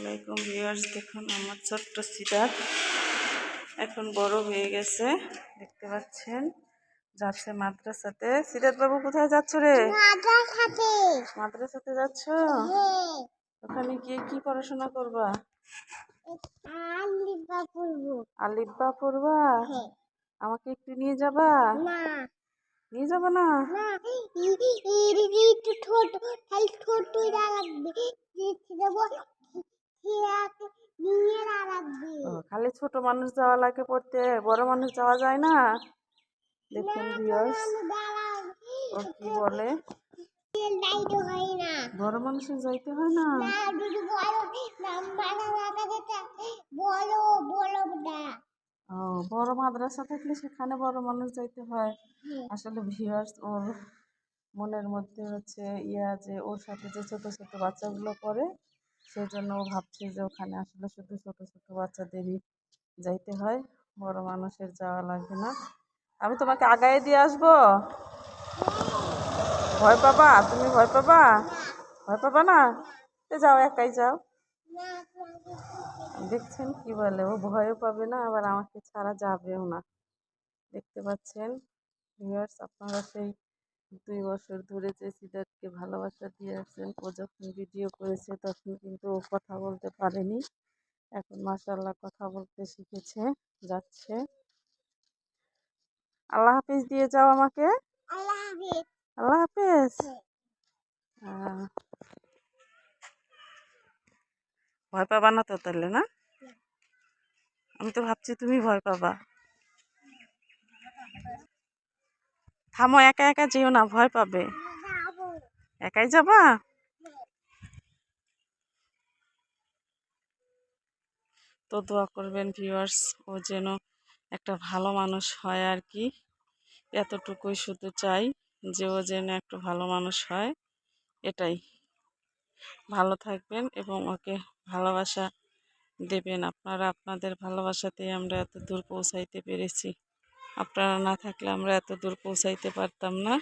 আলাইকুম ভিউয়ার্স দেখুন আমার ছোট্ট সিরাত এখন বড় হয়ে গেছে দেখতে পাচ্ছেন যাচ্ছে মাদ্রাসাতে সিরাত বাবু কোথায় যাচ্ছ রে মাদ্রাসাতে যাচ্ছ ওখানে গিয়ে কি পড়াশোনা করবা পড়ব আলিব্বা পড়বা হ্যাঁ আমাকে একটু নিয়ে যাবা নিয়ে যাবা না না এর একটু ছোট খালি ছোটই লাগবে দেখতে দেবো খেয়াকে নিয়ে লাগবে ও, খালি ছোট মানুষ যাওয়া লাগে পড়তে, বড় মানুষ যাওয়া যায় না। দেখুন ভিউয়ার্স ও কি বলে? বড় মানুষের যাইতে হয় না? ও, বড় মাদ্রাসা থাকলে সেখানে বড় মানুষ যাইতে হয়। আসলে ভিউয়ার্স ওর মনের মধ্যে হচ্ছে ইয়া যে, ওর সাথে যে ছোট ছোট বাচ্চাগুলো পড়ে সেই জন্য ও ভাবছে যে ওখানে আসলে শুধু ছোট ছোট বাচ্চাদেরই যাইতে হয়। বড় মানুষের যাওয়া লাগবে না। আমি তোমাকে আগায় দিয়ে আসব? ভয় পাবা? তুমি ভয় পাবা? ভয় পাবা না? তো যাও, একাই যাও। দেখছেন কি বলে? ও ভয়ও পাবে না, আবার আমাকে ছাড়া যাবেও না। দেখতে পাচ্ছেন? ভিউয়ার্স আপনারা সেই দুই বছর ধরে যে সিদ্ধার্থকে ভালোবাসা দিয়ে আসছেন ও যখন ভিডিও করেছে তখন কিন্তু ও কথা বলতে পারেনি। এখন মাসাল্লাহ কথা বলতে শিখেছে যাচ্ছে। আল্লাহ হাফিজ দিয়ে যাও আমাকে। আল্লাহ হাফেজ। ভয় পাবা না তো তাহলে না। আমি তো ভাবছি তুমি ভয় পাবা। থামো, একা একা যেও না, ভয় পাবে। একাই যাবা? তো দোয়া করবেন ভিউয়ার্স ও যেন একটা ভালো মানুষ হয় আর কি। এতটুকুই শুধু চাই যে ও যেন একটা ভালো মানুষ হয়, এটাই। ভালো থাকবেন এবং ওকে ভালোবাসা দেবেন। আপনারা আপনাদের ভালোবাসাতেই আমরা এত দূর পৌঁছাইতে পেরেছি। আপনারা না থাকলে আমরা এত দূর পৌঁছাইতে পারতাম না।